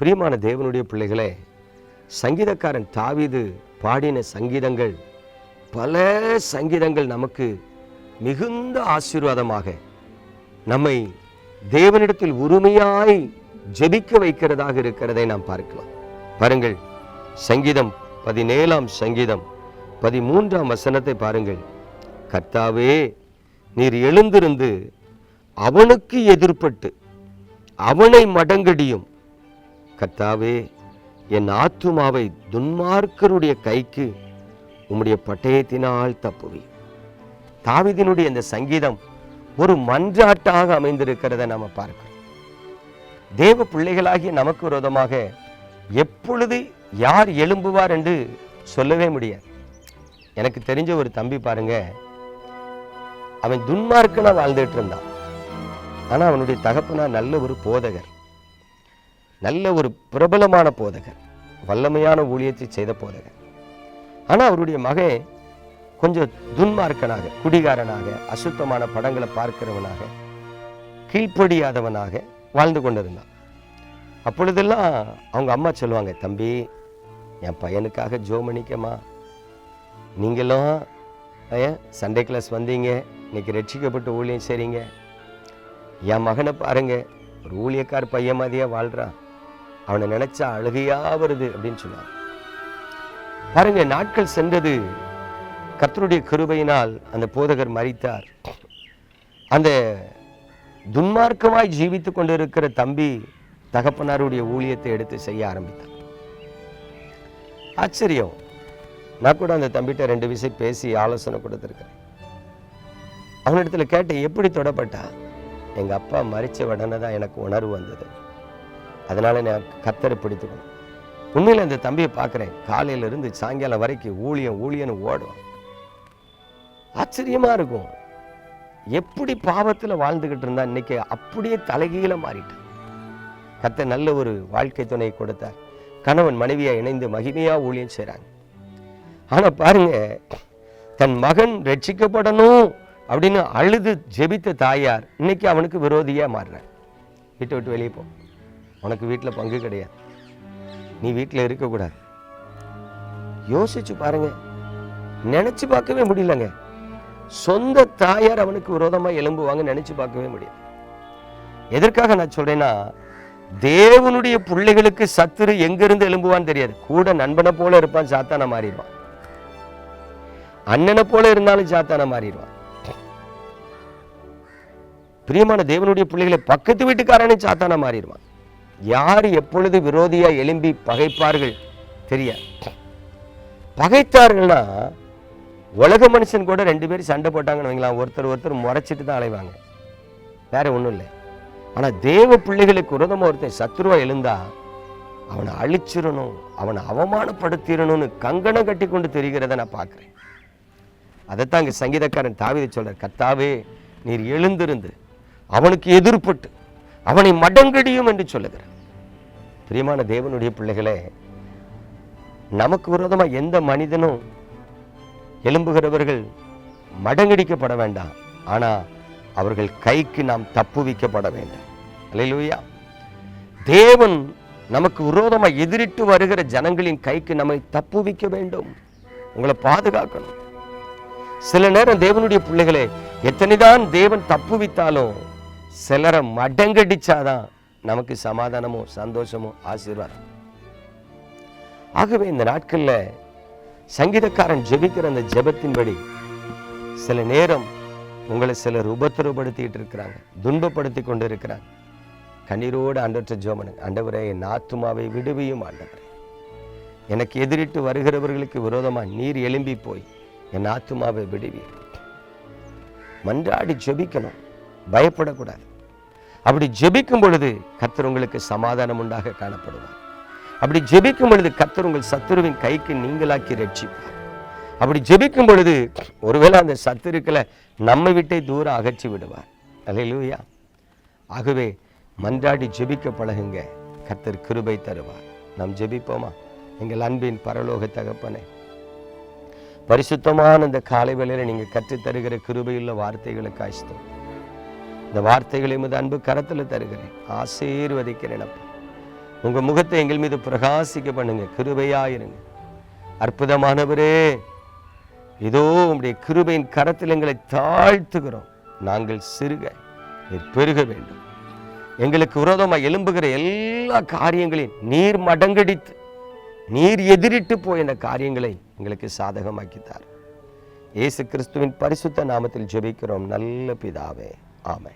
பிரியமான தேவனுடைய பிள்ளைகளே சங்கீதக்காரன் தாவிது பாடின சங்கீதங்கள் பல சங்கீதங்கள் நமக்கு மிகுந்த ஆசீர்வாதமாக நம்மை தேவனிடத்தில் உரிமையாய் ஜெபிக்க வைக்கிறதாக இருக்கிறதை நாம் பார்க்கலாம். பாருங்கள் சங்கீதம் பதினேழாம் சங்கீதம் பதிமூன்றாம் வசனத்தை பாருங்கள். கர்த்தாவே நீர் எழுந்திருந்து அவனுக்கு எதிர்ப்பட்டு அவனை மடங்கடியும் கர்த்தாவே என் ஆத்துமாவை துன்மார்க்கருடைய கைக்கு உம்முடைய பட்டயத்தினால் தப்புவி. தாவிதினுடைய இந்த சங்கீதம் ஒரு மன்றாட்டாக அமைந்திருக்கிறதை நாம பார்க்கிறோம். தேவ பிள்ளைகளாகிய நமக்கு விரோதமாக எப்பொழுது யார் எழும்புவார் என்று சொல்லவே முடியாது. எனக்கு தெரிஞ்ச ஒரு தம்பி பாருங்க அவன் துன்மார்க்கனா வாழ்ந்துட்டு இருந்தான். ஆனா அவனுடைய தகப்பனா நல்ல ஒரு போதகர். நல்ல ஒரு பிரபலமான போதகர் வல்லமையான ஊழியத்தை செய்த போதகர். ஆனா அவருடைய மகன் கொஞ்சம் துன்மார்க்கனாக குடிகாரனாக அசுத்தமான படங்களை பார்க்கிறவனாக கீழ்ப்படியாதவனாக வாழ்ந்து கொண்டிருந்தான். அப்பொழுதெல்லாம் அவங்க அம்மா சொல்லுவாங்க தம்பி என் பையனுக்காக ஜோமணிக்கம்மா நீங்களும் ஏன் சண்டே கிளாஸ் வந்தீங்க இன்னைக்கு ரட்சிக்கப்பட்டு ஊழியம் செய்றீங்க. என் மகனை பாருங்க ஒரு ஊழியக்கார் பையன் மாதிரியே வாழ்கிறான் அவனை நினைச்சா அழுகையா வருது அப்படின்னு சொன்னார். பாருங்க நாட்கள் சென்றது. கர்த்தருடைய கிருபையினால் அந்த போதகர் மறித்தார் அந்த துன்மார்க்கமாய் ஜீவித்து கொண்டிருக்கிற தம்பி தகப்பனாருடைய ஊழியத்தை எடுத்து செய்ய ஆரம்பித்தார். ஆச்சரியம். நான் கூட அந்த தம்பிகிட்ட ரெண்டு விஷயம் பேசி ஆலோசனை கொடுத்துருக்கிறேன். அவனிடத்துல கேட்டேன் எப்படி தொடப்பட்டா? எங்க அப்பா மறிச்ச உடனே தான் எனக்கு உணர்வு வந்தது. அதனால நான் கத்தரை பிடித்துக்கணும். உண்மையில் அந்த தம்பியை பார்க்குறேன். காலையில இருந்து சாயங்காலம் வரைக்கும் ஊழியம் ஊழியன்னு ஓடுவான். ஆச்சரியமா இருக்கும். எப்படி பாவத்துல வாழ்ந்துகிட்டு இருந்தா இன்னைக்கு அப்படியே தலைகீழ மாறிட்டான். கத்த நல்ல ஒரு வாழ்க்கை துணையை கொடுத்தார். கணவன் மனைவியா இணைந்து மகிமையாக ஊழியம் செய்கிறாங்க ஆனா பாருங்க தன் மகன் ரட்சிக்கப்படணும் அப்படின்னு அழுது ஜெபித்த தாயார் இன்னைக்கு அவனுக்கு விரோதியா மாறுறான் விட்டு விட்டு வெளியே போ. உனக்கு வீட்டில் பங்கு கிடையாது. நீ வீட்டில் இருக்கக்கூடாது யோசிச்சு பாருங்க. நினைச்சு பார்க்கவே முடியலங்க. சொந்த தாயார் அவனுக்கு விரோதமா எழும்புவாங்க நினைச்சு பார்க்கவே முடியாது எதற்காக நான் சொல்றேன்னா தேவனுடைய பிள்ளைகளுக்கு சத்துரு எங்கிருந்து எலும்புவான்னு தெரியாது. கூட நண்பனை போல இருப்பான் சாத்தான மாறிடுவான். அண்ணனை போல இருந்தாலும் சாத்தான மாறிடுவான். பிரியமான தேவனுடைய பிள்ளைகளை பக்கத்து வீட்டுக்காரனே சாத்தான மாறிடுவான். யார் எப்பொழுது விரோதியாக எழும்பி பகைப்பார்கள் தெரியாது பகைத்தார்கள்னா உலக மனுஷன் கூட ரெண்டு பேரும் சண்டை போட்டாங்கன்னு வைங்களா ஒருத்தர் ஒருத்தர் முறைச்சிட்டு தான் அலைவாங்க. வேற ஒன்றும் இல்லை. ஆனால் தேவ பிள்ளைகளுக்கு விரோதமா ஒருத்தன் சத்ருவா எழுந்தா அவனை அழிச்சிடணும் அவனை அவமானப்படுத்திடணும்னு கங்கணம் கட்டி கொண்டு தெரிகிறத நான் பார்க்குறேன். அதைத்தான் இங்கே சங்கீதக்காரன் தாவீது சொல்கிறார் கத்தாவே நீர் எழுந்திருந்து அவனுக்கு எதிர்ப்பட்டு அவனை மடங்கடியும் என்று சொல்லுகிறார். பிரியமான தேவனுடைய பிள்ளைகளே நமக்கு விரோதமாக எந்த மனிதனும் எழும்புகிறவர்கள் மடங்கடிக்கப்பட வேண்டாம். ஆனா அவர்கள் கைக்கு நாம் தப்புவிக்கப்பட வேண்டும். அல்லையா தேவன் நமக்கு விரோதமாக எதிரிட்டு வருகிற ஜனங்களின் கைக்கு நம்மை தப்புவிக்க வேண்டும். உங்களை பாதுகாக்கணும். சில நேரம் தேவனுடைய பிள்ளைகளே எத்தனைதான் தேவன் தப்புவித்தாலும் சிலரை மடங்கடிச்சாதான் நமக்கு சமாதானமும் சந்தோஷமும் ஆசீர்வாதம். ஆகவே இந்த நாட்கள்ல சங்கீதக்காரன் ஜெபிக்கிற அந்த ஜெபத்தின்படி சில நேரம் உங்களை சிலர் உபத்திரப்படுத்திட்டு இருக்கிறாங்க துன்பப்படுத்தி கொண்டு இருக்கிறாங்க கண்ணீரோடு அண்டற்ற ஜோமனு ஆண்டவரே என் ஆத்துமாவை விடுவியும் ஆண்டவரே. எனக்கு எதிரிட்டு வருகிறவர்களுக்கு விரோதமா நீர் எழும்பி போய் என் ஆத்துமாவை விடுவீர். மன்றாடி ஜெபிக்கணும் பயப்படக்கூடாது. அப்படி ஜெபிக்கும் பொழுது கத்தர் உங்களுக்கு சமாதானம் உண்டாக காணப்படுவார். அப்படி ஜெபிக்கும் பொழுது கத்தர் உங்கள் சத்துருவின் கைக்கு நீங்களாக்கி ரட்சிப்பார். அப்படி ஜெபிக்கும் பொழுது ஒருவேளை அந்த சத்துருக்களை நம்ம விட்டே தூரம் அகற்றி விடுவார். அல்லேலூயா. ஆகவே மன்றாடி ஜெபிக்க பழகுங்க. கத்தர் கிருபை தருவார். நாம் ஜெபிப்போமா? எங்கள் அன்பின் பரலோக தகப்பனே. பரிசுத்தமான இந்த காலை வேளையில் நீங்க கற்றுத்தருகிற கிருபையுள்ள வார்த்தைகளுக்கு ஆசித்தோம் இந்த வார்த்தைகளை உமது அன்பு கரத்தில் தருகிறேன். ஆசீர்வதிக்கிறேன் அப்பா. உங்கள் முகத்தை எங்கள் மீது பிரகாசிக்க பண்ணுங்க கிருபையாயிருங்க அற்புதமானவரே இதோ உங்களுடைய கிருபையின் கரத்தில் எங்களை தாழ்த்துகிறோம். நாங்கள் சிறுக நீர் பெருக வேண்டும். எங்களுக்கு விரோதமாக எலும்புகிற எல்லா காரியங்களையும் நீர் மடங்கடித்து நீர் எதிரிட்டு போயின காரியங்களை எங்களுக்கு சாதகமாக்கித்தார். இயேசு கிறிஸ்துவின் பரிசுத்த நாமத்தில் ஜெபிக்கிறோம். நல்ல பிதாவே. Amen.